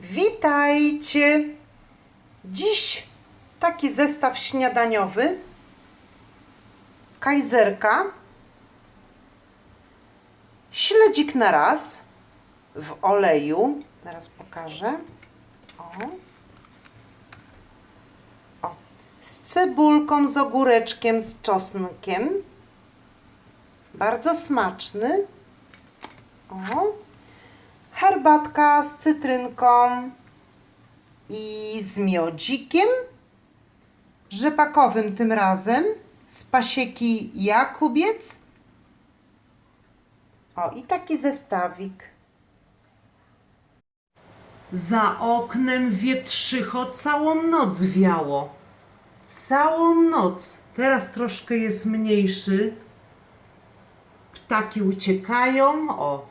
Witajcie! Dziś taki zestaw śniadaniowy. Kajzerka. Śledzik na raz w oleju. Teraz pokażę. O. o. Z cebulką, z ogóreczkiem, z czosnkiem. Bardzo smaczny. O. Herbatka z cytrynką i z miodzikiem. Rzepakowym tym razem. Z pasieki Jakubiec. O, i taki zestawik. Za oknem wietrzycho całą noc wiało. Całą noc. Teraz troszkę jest mniejszy. Ptaki uciekają. O,